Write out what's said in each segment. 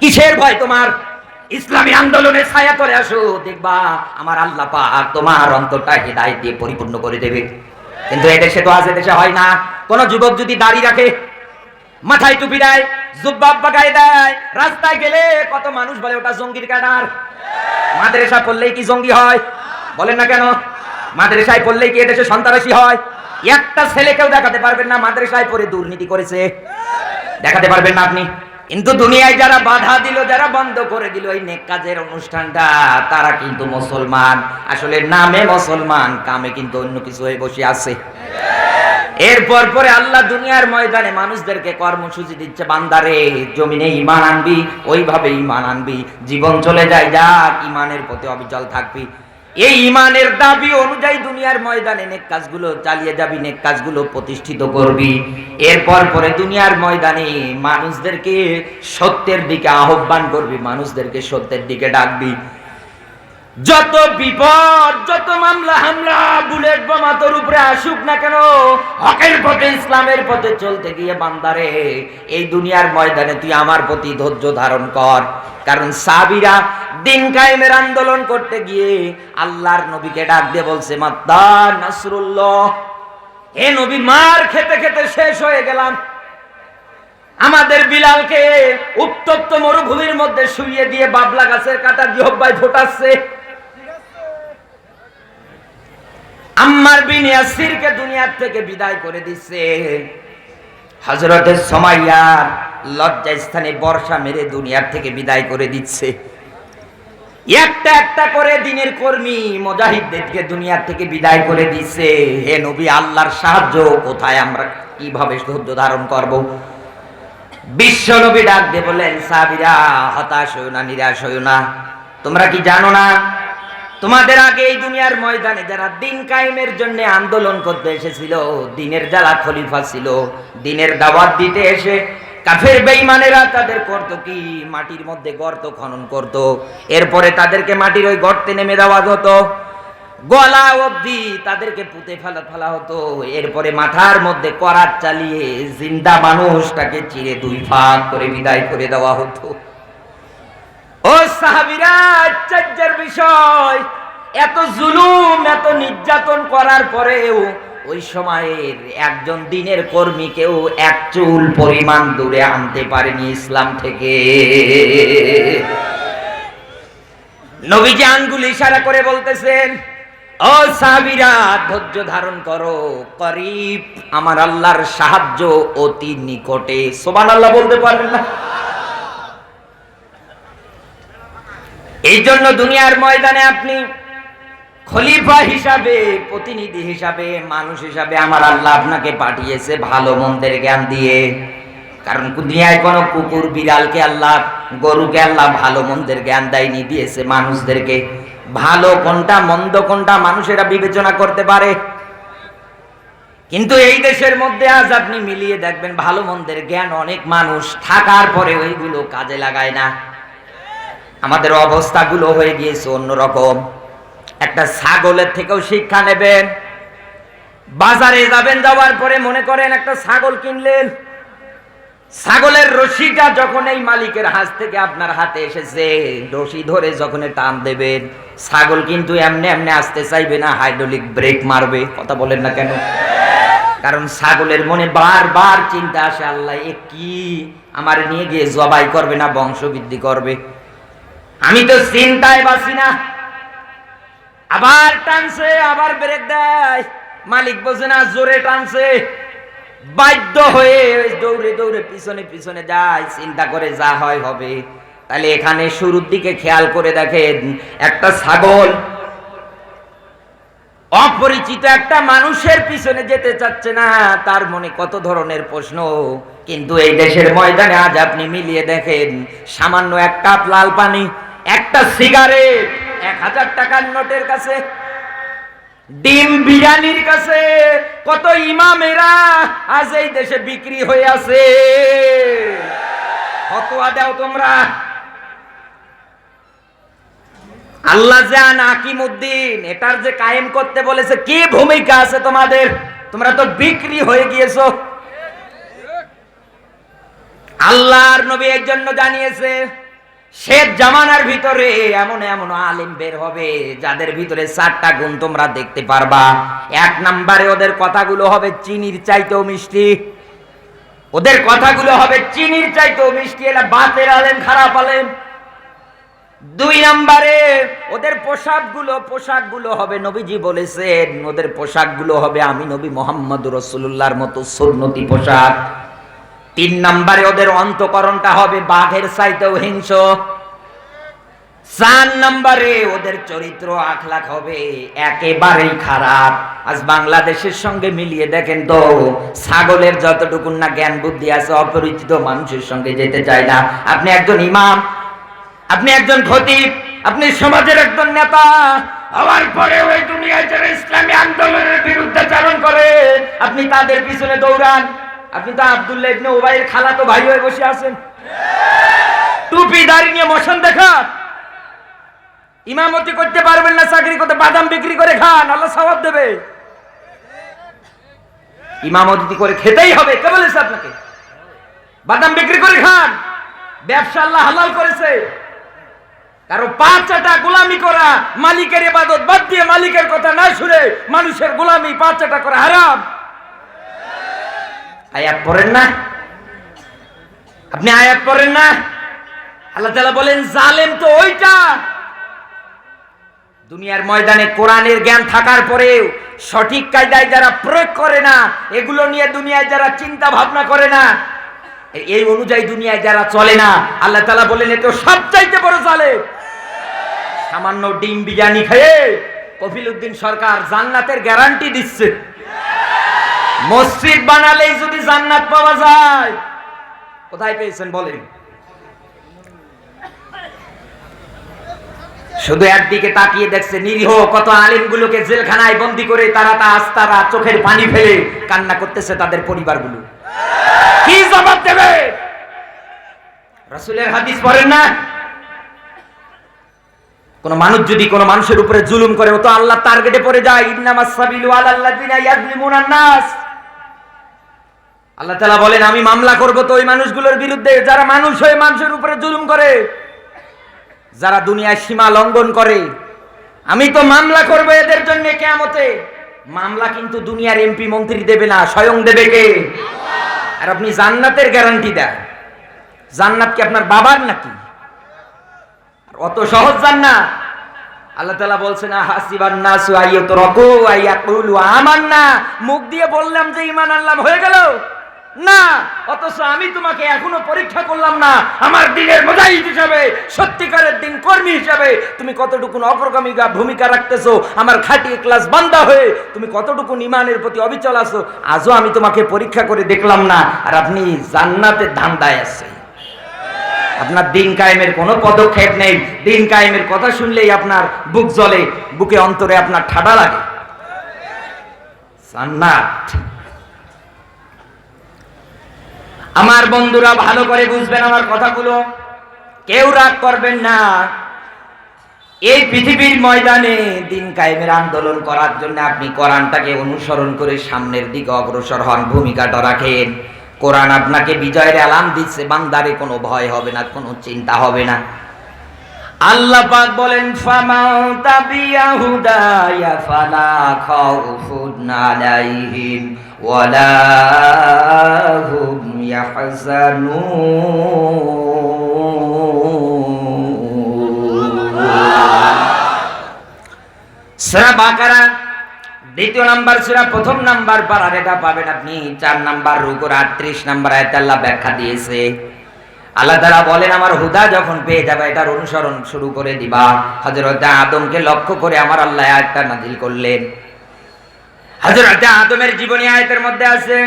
কিসের ভয় তোমার? ইসলামী আন্দোলনের ছায়া করে আসো, দেখবা আমার আল্লাহ পাক তোমার অন্তরটা হেদায়েত দিয়ে পরিপূর্ণ করে দেবে। কিন্তু এদেশে তো আজ এদেশে হয় না। কোন যুবক যদি দাড়ি রাখে, মাথায় টুপি দেয় জুব্বাব্বা গায়ে দেয়, রাস্তায় গেলে কত মানুষ বলে ওটা জঙ্গির ক্যাডার। মাদ্রাসা পড়লেই কি জঙ্গি হয়? বলেন না কেন? মাদ্রাসায় পড়লেই কি এদেশে সন্ত্রাসী হয়? একটা ছেলেকেও দেখাতে পারবেন না মাদ্রাসায় পড়ে দুর্নীতি করেছে। দেখাতে পারবেন না আপনি? কিন্তু দুনিয়ায় যারা বাধা দিল, যারা বন্ধ করে দিল এই নেক কাজের অনুষ্ঠানটা, তারা কিন্তু মুসলমান। আসলে নামে মুসলমান, কামে কিন্তু অন্য কিছু হয়ে বসে আছে। এরপর পরে আল্লাহ দুনিয়ার ময়দানে মানুষদেরকে কর্মসূচি দিচ্ছে, বান্দারে, জমিনে ইমান আনবি, ওইভাবে ইমান আনবি। জীবন চলে যায়, যাক ইমানের প্রতি অবিচল থাকবি। এই ইমানের দাবি অনুযায়ী দুনিয়ার ময়দানে নেক কাজগুলো চালিয়ে যাবি, নেক কাজগুলো প্রতিষ্ঠিত করবি। এরপর পরে দুনিয়ার ময়দানে মানুষদেরকে সত্যের দিকে আহ্বান করবি, মানুষদেরকে সত্যের দিকে ডাকবি। যত বিপদ, যত মামলা, হামলা, বুলেট বোমা তোর উপরে আসুক না কেন, হকের পথে, ইসলামের পথে চলতে গিয়ে বান্দারে এই দুনিয়ার ময়দানে তুই আমার প্রতি ধৈর্য ধারণ কর। কারণ সাবিরা দিন কায়েমের আন্দোলন করতে গিয়ে আল্লাহর নবীকে ডাক দিয়ে বলছে মাত্তা নাসরুল্লাহ, হে নবী, মার খেতে খেতে শেষ হয়ে গেলাম। আমাদের বিলালকে উত্তপ্ত মরুভূমির মধ্যে শুইয়ে দিয়ে বাবলা গাছের কাটা জিহব্বায় ফোটাচ্ছে আম্মার বিন ইয়াসিরকে দুনিয়ার থেকে বিদায় করে দিচ্ছে হযরতের সমাইয়া লজ্জা স্থানে বর্ষা মেরে দুনিয়ার থেকে বিদায় করে দিচ্ছে। একটা একটা করে দিনের কর্মী মুজাহিদদেরকে দুনিয়ার থেকে বিদায় করে দিচ্ছে হে নবী, আল্লাহর সাহায্য কোথায়? আমরা কীভাবে ধৈর্য ধারণ করব? বিশ্ব নবী ডাক দিয়ে বললেন সাবিরা হতাশ হইও না, নিরাশ হইও না। তোমরা কি জানো না তোমাদের আগে এই দুনিয়ার ময়দানে যারা দিন কায়েমের জন্য আন্দোলন করতে এসেছিল, দিনের যারা খলিফা ছিল, দিনের দাওয়াত দিতে এসে কাফের বেঈমানেরা তাদের করতো কি? মাটির মধ্যে গর্ত খনন করত। এরপরে তাদেরকে মাটির ওই গর্তে নেমে দেওয়া হতো। গলা অবধি তাদেরকে পুঁতে ফেলা ফেলা হতো। এরপরে মাথার মধ্যে করাত চালিয়ে জিন্দা মানুষটাকে চিরে দুই ভাগ করে বিদায় করে দেওয়া হতো। ও আশ্চর্যের বিষয়। এত জুলুম, এত নির্যাতন করার পরেও ওই সময়ের একজন দিনের কর্মীকেও এক চুল পরিমাণ দূরে আনতে পারেনি ইসলাম থেকে। নবীজি আঙ্গুল ইশারা করে বলতেছেন, ও ধৈর্য ধারণ করো, করিব। আমার আল্লাহর সাহায্য অতি নিকটে। সুবহানাল্লাহ বলতে পারবেন না। এই জন্য দুনিয়ার ময়দানে আপনি খলিফা হিসাবে, প্রতিনিধি হিসাবে, মানুষ হিসাবে আমার আল্লাহ আপনাকে পাঠিয়েছে ভালো মন্দের জ্ঞান দিয়ে। কারণ দুনিয়ায় কোনো কুকুর, বিড়ালকে আল্লাহ, গরুকে আল্লাহ ভালো মন্দের জ্ঞান দেয়নি, দিয়েছে মানুষদেরকে। ভালো কোনটা, মন্দ কোনটা মানুষেরা বিবেচনা করতে পারে? কিন্তু এই দেশের মধ্যে আজ আপনি মিলিয়ে দেখবেন, ভালো মন্দের জ্ঞান অনেক মানুষ থাকার পরে ওইগুলো কাজে লাগায় না। আমাদের অবস্থাগুলো হয়ে গিয়েছে অন্যরকম। একটা ছাগলের থেকেও শিক্ষা নেবেন। বাজারে যাবেন, যাওয়ার পরে মনে করেন একটা ছাগল কিনলেন। ছাগলের রশিটা যখন এই মালিকের হাত থেকে আপনার হাতে এসেছে, রশি ধরে যখন টান দেবেন, ছাগল কিন্তু এমনি এমনি আসতে চাইবে না, হাইড্রোলিক ব্রেক মারবে, কথা বলেন না কেন? কারণ ছাগলের মনে বারবার চিন্তা আসে, আল্লাহ, এ কি? আমার নিয়ে গিয়ে জবাই করবে না, বংশবৃদ্ধি করবে। আমি তো চিন্তায় বাসি না। আবার টানছে, আবার ব্রেক দেয়। মালিক বলছে, না, জোরে টানছে। বাধ্য হয়ে দৌড়ে দৌড়ে পিছনে পিছনে যায়, চিন্তা করে যা হয় হবে। তাহলে এখানে শুরুর দিকে খেয়াল করে দেখেন, একটা ছাগল, অপরিচিত একটা মানুষের পিছনে যেতে চাচ্ছে না, তার মনে কত ধরনের প্রশ্ন। কিন্তু এই দেশের ময়দানে আজ আপনি মিলিয়ে দেখেন, সামান্য এক কাপ লাল পানি একটা সিগারেট, এক হাজার টাকার নোটের কাছে, ডিম বিরিয়ানির কাছে, কত ইমামেরা আজ এই দেশে বিক্রি হয়ে আছে। ফতোয়া দাও তোমরা। আল্লাহ জান আকিম উদ্দিন এটার যে কায়েম করতে বলেছে, কি ভূমিকা আছে তোমাদের? তোমরা তো বিক্রি হয়ে গিয়েছো। আল্লাহর নবী এর জন্য জানিয়েছে শেষ জামানার ভিতরে এমন এমন আলিম বের হবে, যাদের ভিতরে চারটা গুণ তোমরা দেখতে পারবা। এক নম্বরে ওদের কথাগুলো হবে, চিনির চাইতেও মিষ্টি। ওদের কথাগুলো হবে, চিনির চাইতেও মিষ্টি। এলা বাতের আলেম, খারাপ আলেম। দুই নাম্বারে ওদের পোশাকগুলো পোশাকগুলো হবে, নবীজি বলেছেন, ওদের পোশাকগুলো হবে, আমি নবী মোহাম্মদ রসুল্লাহর মতো সুন্নতি পোশাক। তিন নম্বরে ওদের অন্তকরণটা হবে বাঘের চাইতেও হিংস চার নম্বরে ওদের চরিত্র, আখলাখ হবে একেবারেই খারাপ। আজ বাংলাদেশের সঙ্গে মিলিয়ে দেখেন তো, ছাগলের যতটুকুন না জ্ঞান বুদ্ধি আছে, অপরিচিত মানুষের সঙ্গে যেতে চায় না। আপনি একজন ইমাম, আপনি একজন খতিব, আপনি সমাজের একজন নেতা, হওয়ার পরে ওই দুনিয়ায় যারা ইসলামী আন্দোলনের বিরুদ্ধে চারণ করে, আপনি তাদের পিছনে দৌড়ান। আপনি তো আব্দুল্লাহ ইবনে ওবাইয়ের খালা তো ভাই হয়ে বসে আছেন। টুপি, দাড়ি নিয়ে মোশন দেখা ইমামতি করতে পারবেন না, চাকরি করতে, বাদাম বিক্রি করে খান, আল্লাহ সওয়াব দেবে। ইমামতি করে খেতেই হবে, কে বলেছে আপনাকে? বাদাম বিক্রি করে খান। ব্যবসা আল্লাহ হালাল করেছে। কারও পাঁচটা গোলামি করা, মালিকের ইবাদত বাদ দিয়ে মালিকের কথা না শুনে মানুষের গোলামি পাঁচটা করা হারাম। আয়াত পড়েন না? আপনি আয়াত পড়েন না? আল্লাহ তাআলা বলেন, জালেম তো ওইটা। দুনিয়ার ময়দানে কোরআনের জ্ঞান থাকার পরেও সঠিক কায়দায় যারা প্রয়োগ করে না, এগুলো নিয়ে দুনিয়ায় যারা চিন্তা ভাবনা করে না, এই অনুযায়ী দুনিয়ায় যারা চলে না, আল্লাহ তালা বলেন, এ তো সবচাইতে বড় চলে সামান্য ডিম বিরিয়ানি খেয়ে কফিল উদ্দিন সরকার জান্নাতের গ্যারান্টি দিচ্ছে। মসজিদ বানালেই যদি জান্নাত পাওয়া যায়, কোথায় পেয়েছেন বলেন? শুধু একদিকে তাকিয়ে দেখছে নিরীহ, কত আলিমগুলোকে জেলখানায় বন্দি করে তারা তা আস্তারা চোখের পানি ফেলে কান্না করতেছে তাদের পরিবারগুলো। কি জবাব দেবে? রাসূলের হাদিস পড়েন না? কোন মানুষ যদি কোন মানুষের উপরে জুলুম করে, ও তো আল্লাহ টার্গেটে পড়ে যায়, ইন্নামাস সাবিলু আলাল্লাযিনা ইয়াজলিমুনান নাস। আল্লাহ তাআলা বলেন, আমি মামলা করব তো ওই মানুষগুলোর বিরুদ্ধে। যারা মানুষ হয়ে মানুষের উপরে জুলুম করে, যারা দুনিয়ায় সীমা লঙ্ঘন করে, আমি তো মামলা করব এদের জন্য কেয়ামতে। মামলা কিন্তু দুনিয়ার এমপি মন্ত্রী দেবে না, স্বয়ং দেবে কে? আর আপনি জান্নাতের গ্যারান্টি দেন। জান্নাত কি আপনার বাবার নাকি? অত সহজ জান্নাত। আল্লাহ তাআলা বলছেন হাসিবান নাসু আইয়াতরাকু আইয়াকুলু আমান্না। মুখ দিয়ে বললাম যে ঈমান আনলাম, হয়ে গেল। না, অথচ আমি তোমাকে এখনও পরীক্ষা করলাম না। আমার দিনের মুজাহিদ হিসাবে, সত্যিকারের দিন কর্মী হিসাবে তুমি কতটুকু অগ্রগামিকা ভূমিকা রাখতেছো? আমার খাটি ক্লাস বান্দা হয়ে তুমি কতটুকু ইমানের প্রতি অবিচল আছো? আজও আমি তোমাকে পরীক্ষা করে দেখলাম না, আর আপনি জান্নাতের ধান্দায় আছে আপনার দিন কায়েমের কোনো পদক্ষেপ নেই। দিন কায়েমের কথা শুনলেই আপনার বুক জ্বলে, বুকে অন্তরে আপনার ঠাডা লাগে। জান্নাত। আমার বন্ধুরা ভালো করে বুঝবেন আমার কথাগুলো। কেউ রাগ করবেন না। এই পৃথিবীর ময়দানে দিন কায়েমের আন্দোলন করার জন্য আপনি কোরআনটাকে অনুসরণ করে সামনের দিকে অগ্রসর হন, ভূমিকাটা রাখেন। কোরআন আপনাকে বিজয়ের অ্যালার্ম দিচ্ছে, বান্দারে কোনো ভয় হবে না, কোনো চিন্তা হবে না। আল্লাহ পাক বলেন, ফামাউ তাবিয়া ফালা খাউফুন আলাইহিম। ওয়ালা হুম ইয়াহজানুন সূরা বাকারা দ্বিতীয় নাম্বার সূরা প্রথম নাম্বার পারার এটা পাবেন আপনি। চার নাম্বার রুকুর আটত্রিশ নাম্বার আয়াত আল্লাহ ব্যাখ্যা দিয়েছে। আল্লাহ তাআলা বলেন, আমার হুদা যখন পেয়ে যাবে, এটার অনুসরণ শুরু করে দিবা। হযরত আদমকে লক্ষ্য করে আমার আল্লাহ আয়াতটা নাজিল করলেন। আদমের জীবনী আয়াতের মধ্যে আছে,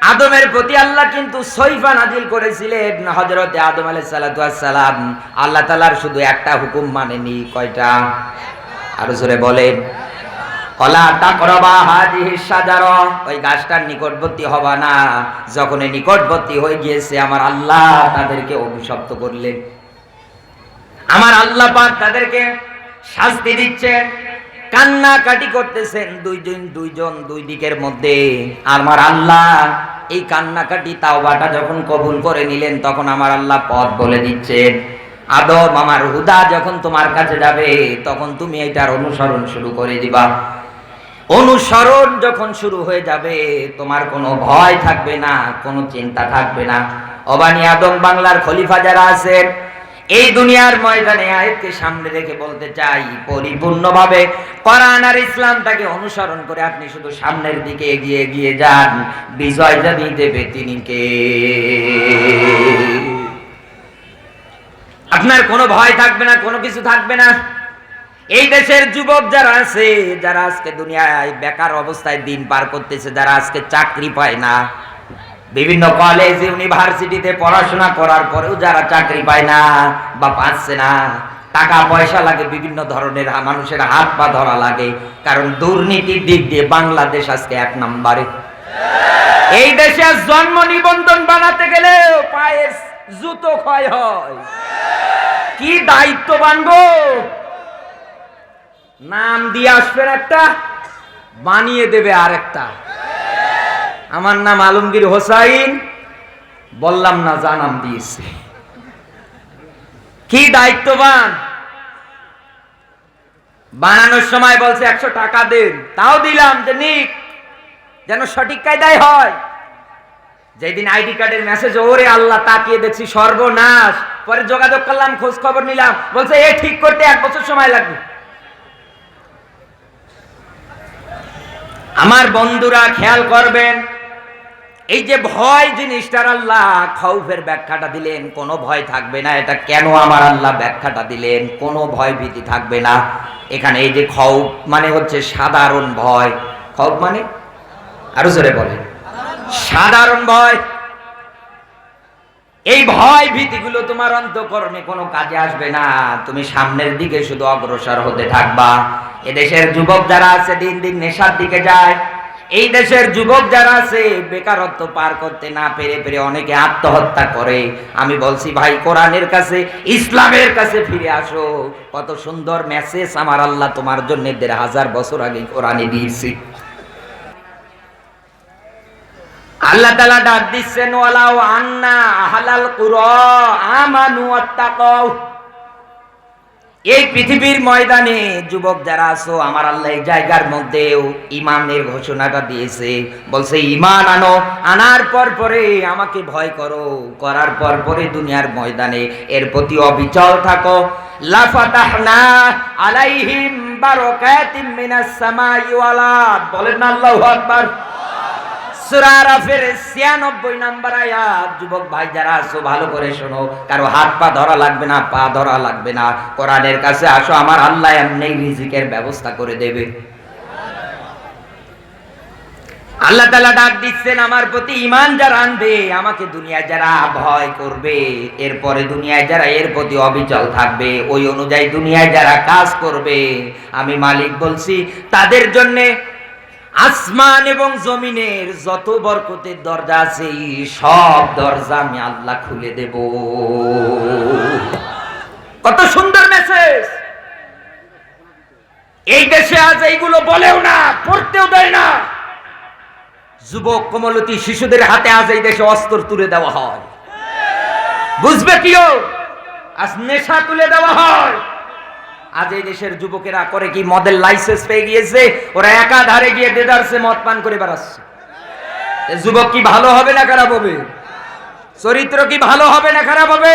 আদমের প্রতি আল্লাহ কিন্তু সৈফা নাজিল করেছিলেন হযরত আদম সালাম। আল্লাহ তাআলার শুধু একটা হুকুম মানেনি, কয়টা? আরও জোরে বলেন। ওই গাছটার নিকটবর্তী হবা না। যখন নিকটবর্তী হয়ে গিয়েছে, আমার আল্লাহ তাদেরকে অভিশপ্ত করলেন। আমার আল্লাহ পাক তাদেরকে শাস্তি দিচ্ছেন। কান্না কাটি করতেছেন দুইজন দুইজন, দুই দিকের মধ্যে। আমার আল্লাহ এই কান্নাকাটি তাওবাটা যখন কবুল করে নিলেন, তখন আমার আল্লাহ পথ বলে দিচ্ছেন। আদম, আমার হুদা যখন তোমার কাছে যাবে, তখন তুমি এটার অনুসরণ শুরু করে দিবা। অনুসরণ যখন শুরু হয়ে যাবে, তোমার কোনো ভয় থাকবে না, কোনো চিন্তা থাকবে না। অবানি আদম বাংলার খলিফা যারা আছেন এই দুনিয়ার ময়দানে আয়াতকে সামনে রেখে বলতে চাই, পরিপূর্ণভাবে কোরআন আর ইসলামটাকে অনুসরণ করে আপনি শুধু সামনের দিকে এগিয়ে এগিয়ে যান। বিজয় জানি দেবে তিনি কে আপনার কোনো ভয় থাকবে না, কোনো কিছু থাকবে না। এই দেশের যুবক যারা আছে, যারা আজকে দুনিয়ায় বেকার অবস্থায় দিন পার করতেছে, যারা আজকে চাকরি পায় না বিভিন্ন কলেজ ইউনিভার্সিটিতে পড়াশোনা করার পরেও যারা চাকরি পায় না বা পাচ্ছে না, টাকা পয়সা লাগে, বিভিন্ন ধরনের মানুষের হাত পা ধরা লাগে, কারণ দুর্নীতির দিক দিয়ে বাংলাদেশ আজকে এক নম্বরে। এই দেশে জন্ম নিবন্ধন বানাতে গেলে পায়ের জুতো ক্ষয় হয়। কি দায়িত্ববান গো নাম দিয়ে আসবেন একটা, বানিয়ে দেবে আরেকটা। আমার নাম আলমগীর হোসাইন, বললাম না যা নাম দিয়েছে। কি দায়িত্ববান? বানানোর সময় বলছে, একশো টাকা দেন। তাও দিলাম যে নিক, যেন সঠিক কায়দায় হয়। যেদিন আইডি কার্ডের মেসেজ, ওরে আল্লাহ, তাকিয়ে দেখছি সর্বনাশ। পরে যোগাযোগ করলাম খোঁজ খবর নিলাম। বলছে, এ ঠিক করতে এক বছর সময় লাগবে। আমার বন্ধুরা, খেয়াল করবেন এই যে ভয় জিনিসটার আল্লাহ খৌফের ব্যাখ্যাটা দিলেন, কোনো ভয় থাকবে না। এটা কেন আমার আল্লাহ ব্যাখ্যাটা দিলেন? কোনো ভয় ভীতি থাকবে না। এখানে এই যে খৌফ মানে হচ্ছে সাধারণ ভয়। খৌফ মানে? আরও জোরে বলেন। সাধারণ ভয়। এই ভয় ভীতিগুলো তোমার অন্তকরণে কোনো কাজে আসবে না। তুমি সামনের দিকে শুধু অগ্রসর হতে থাকবা। এদেশের যুবক যারা আছে, দিন দিন নেশার দিকে যায়। এই দেশের যুবক যারা আছে, বেকারত্ব পার করতে না পেরে পেরে অনেকে আত্মহত্যা করে। আমি বলছি, ভাই, কোরআনের কাছে, ইসলামের কাছে ফিরে আসো। কত সুন্দর মেসেজ আমার আল্লাহ তোমার জন্য দেড় হাজার বছর আগে কোরআনে দিয়েছি। আল্লাহ তালা ডাক দিচ্ছেন ওয়ালাও আন্না হালাল কুরা আমানু আত্তাকাও এই পৃথিবীর ময়দানে যুবক যারা আছো, আমার আল্লাহ জায়গার মধ্যেও ইমানের ঘোষণাটা দিয়েছে। বলছে, ইমান আনো, আনার পর পরে আমাকে ভয় করো, করার পর পরে দুনিয়ার ময়দানে এর প্রতি অবিচল থাকো। লাফাতাহনা আলাইহিম বারাকাতিম মিনাস সামাই ওয়াল বলেন আল্লাহু আকবার। সূরা আরাফের 96 নাম্বার আয়াত, যুবক ভাই, যারা আছো, ভালো করে শোনো। কারও হাত পা ধরা লাগবে না, পা ধরা লাগবে না। কোরআনের কাছে আসো, আমার আল্লাহ এমনি রিজিকের ব্যবস্থা করে দেবে। আল্লাহ তালা ডাক দিচ্ছেন, আমার প্রতি ইমান যারা আনবে, আমাকে দুনিয়ায় যারা ভয় করবে, এরপরে দুনিয়ায় যারা এর প্রতি অবিচল থাকবে, ওই অনুযায়ী দুনিয়ায় যারা কাজ করবে। আমি মালিক বলছি, তাদের জন্যে আসমান এবং জমিনের যত বরকতের দরজা আছে, সব দরজা আমি আল্লাহ খুলে দেব। কত সুন্দর মেসেজ এই দেশে আজ এইগুলো বলেও না, পড়তেও দেয় না। যুবক, কমলতি শিশুদের হাতে আজ এই দেশে অস্ত্র তুলে দেওয়া হয়। বুঝবে কিও? আজ নেশা তুলে দেওয়া হয়। আজ এই দেশের যুবকেরা করে কি মদের লাইসেন্স পেয়ে গিয়েছে? ওরা একা ধারে গিয়ে দেদারসে মদ পান করে বেড়াচ্ছে। যুবক কি ভালো হবে না খারাপ হবে? চরিত্র কি ভালো হবে না খারাপ হবে?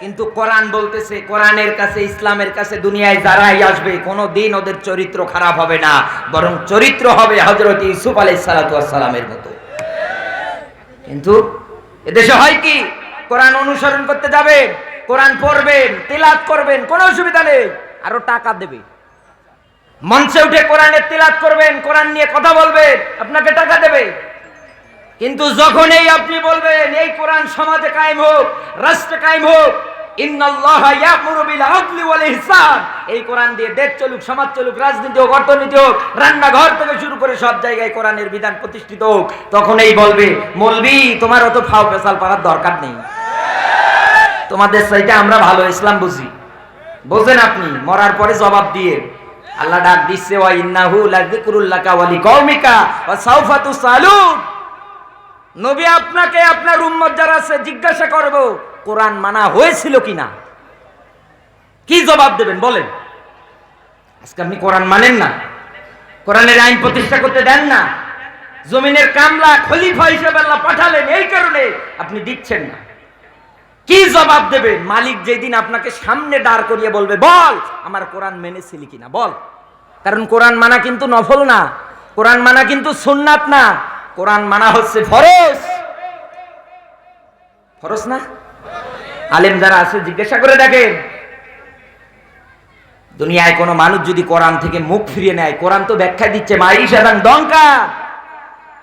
কিন্তু কোরআন বলতেছে, কোরআনের কাছে, ইসলামের কাছে দুনিয়ায় যারাই আসবে কোনো দিন ওদের চরিত্র খারাপ হবে না, বরং চরিত্র হবে হজরত ইউসুফ আলাই সালামের মতো। কিন্তু এদেশে হয় কি? কোরআন অনুসরণ করতে যাবেন কোরআন পড়বেন তেলাত করবেন, কোনো অসুবিধা নেই, আরও টাকা দেবে। মঞ্চে উঠে কোরআনের তেলাত করবেন, কোরআন নিয়ে কথা বলবেন, আপনাকে টাকা দেবে। কিন্তু যখনই আপনি বলবেন, এই কোরআন সমাজে কায়েম হোক, রাষ্ট্রে কায়েম হোক এই কোরআন দিয়ে দেশ চলুক, সমাজ চলুক, রাজনীতি হোক, অর্থনীতি হোক, রান্নাঘর থেকে শুরু করে সব জায়গায় কোরআনের বিধান প্রতিষ্ঠিত হোক তখন এই বলবে, মৌলবি, তোমার অত ফাও পেশাল পাওয়ার দরকার নেই। তোমাদের সাইতে আমরা ভালো, ইসলাম বুঝি। বোঝেন আপনি, মরার পরে জবাব দিয়ে। আল্লাহ ডাক দিচ্ছে ওয়া ইন্নাহু লাযিকরুল্লাকা ওয়া লিকাউমিকা ওয়া সাউফা তুসালুন। নবী আপনাকে আপনার উম্মত যারা আছে, জিজ্ঞাসা করব, কোরআন মানা হয়েছিল কিনা? কি জবাব দেবেন, বলেন। আজকে আপনি কোরআন মানেন না। কোরআনের আইন প্রতিষ্ঠা করতে দেন না। জমিনের কামলা খলিফা হিসেবে আল্লাহ পাঠালেন, এই কারণে আপনি দিচ্ছেন না। কি জবাব দেবে? মালিক যেদিন আপনাকে সামনে দাঁড় করিয়ে বলবে, বল, আমার কোরআন মেনেছিলি কিনা? বল। কারণ কোরআন মানা কিন্তু নফল না, কোরআন মানা কিন্তু সুন্নাত না, কোরআন মানা হচ্ছে ফরজ। ফরজ না? আলেম যারা আছে, জিজ্ঞাসা করে দেখেন। দুনিয়ায় কোনো মানুষ যদি কোরআন থেকে মুখ ফিরিয়ে নেয়, কোরআন তো ব্যাখ্যা দিচ্ছে, মাইশ এবং ডঙ্কা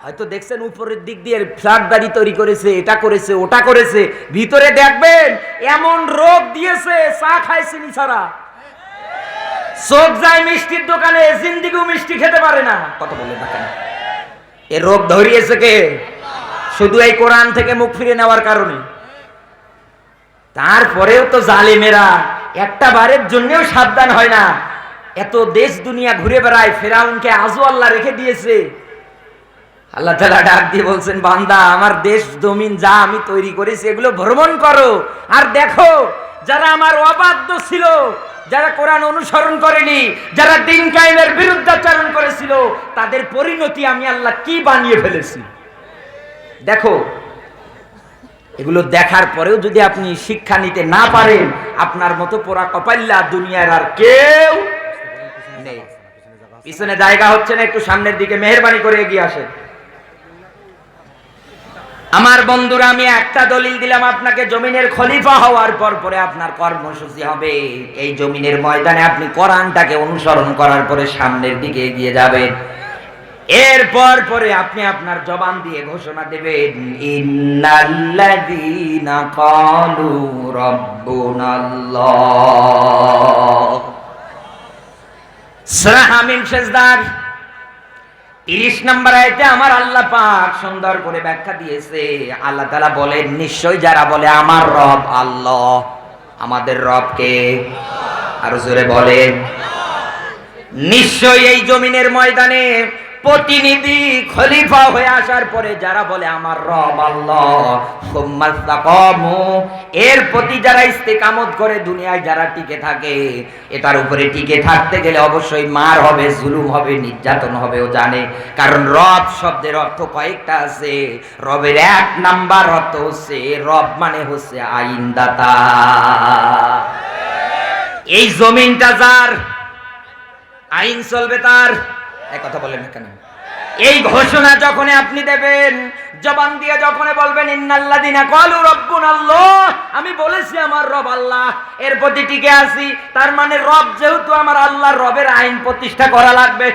হয়তো দেখছেন উপরের দিক দিয়ে ফ্ল্যাট বাড়ি তৈরি করেছে, এটা করেছে, ওটা করেছে, ভিতরে দেখবেন এমন রোগ দিয়েছে, চা খায় চিনি ছাড়া চোখ যায় মিষ্টির দোকানে, জিন্দিগিও মিষ্টি খেতে পারে না। কত বলে দেখেন এ রোগ ধরিয়েছে কে? শুধু এই কোরআন থেকে মুখ ফিরে নেওয়ার কারণে। তারপরেও তো জালেমেরা একটা বারের জন্যও সাবধান হয় না। এত দেশ দুনিয়া ঘুরে বেড়ায়, ফেরাউনকে আজও আল্লাহ রেখে দিয়েছে। আল্লাহ তালা ডাক দিয়ে বলছেন, বান্দা, আমার দেশ জমিন যা আমি তৈরি করেছি, এগুলো ভ্রমণ করো। আর দেখো, যারা আমার অবাধ্য ছিল, যারা কোরআন অনুসরণ করেনি, যারা দিন কায়েমের বিরুদ্ধাচরণ করেছিল, তাদের পরিণতি আমি আল্লাহ কি বানিয়ে ফেলেছি? দেখো, এগুলো দেখার পরেও যদি আপনি শিক্ষা নিতে না পারেন, আপনার মতো পোড়া কপাল্লা দুনিয়ার আর কেউ নেই। পিছনে জায়গা হচ্ছে না, একটু সামনের দিকে মেহরবানি করে এগিয়ে আসেন। আমার বন্ধুরা, আমি একটা দলিল দিলাম, আপনাকে জমিনের খলিফা হওয়ার পর পরে আপনার কর্মসূচি হবে। এই জমিনের ময়দানে আপনি কোরআনটাকে অনুসরণ করার পরে সামনের দিকে এগিয়ে যাবেন। এরপর পরে আপনি আপনার জবান দিয়ে ঘোষণা দেবেন, ইন্নাল্লাযীনা ক্বালু রাব্বুনাল্লাহ। সেজদার তিরিশ নাম্বার আয়তে আমার আল্লাহ পাক সুন্দর করে ব্যাখ্যা দিয়েছে। আল্লাহ তালা বলে নিশ্চয় যারা বলে, আমার রব আল্লাহ। আমাদের রবকে আরও জোরে বলেন। নিশ্চয় এই জমিনের ময়দানে প্রতিনিধি খলিফা হয়ে আসার পরে যারা বলে, আমার রব আল্লাহ এর প্রতি যারা ইস্তেকামত করে দুনিয়ায় যারা টিকে থাকে এটার উপরে টিকে থাকতে গেলে অবশ্যই মার হবে, জুলুম হবে, নির্যাতন হবে, ও জানে। কারণ রব শব্দের অর্থ কয়েকটা আছে। রবের এক নাম্বার অর্থ হচ্ছে, রব মানে হচ্ছে আইনদাতা। এই জমিনটা যার, আইন চলবে তার। কথা বলেন না কেন? এই ঘোষণা যখন আপনি দেবেন, জবান দিয়ে যখন বলবেন ইন্নাল্লাদিনা কলু রব্বুন আল্লাহ আমি বলেছি আমার রব আল্লাহ। এর প্রতি টিকে আছি তার মানে রব যেহেতু আমার আল্লাহর রবের আইন প্রতিষ্ঠা করা লাগবে।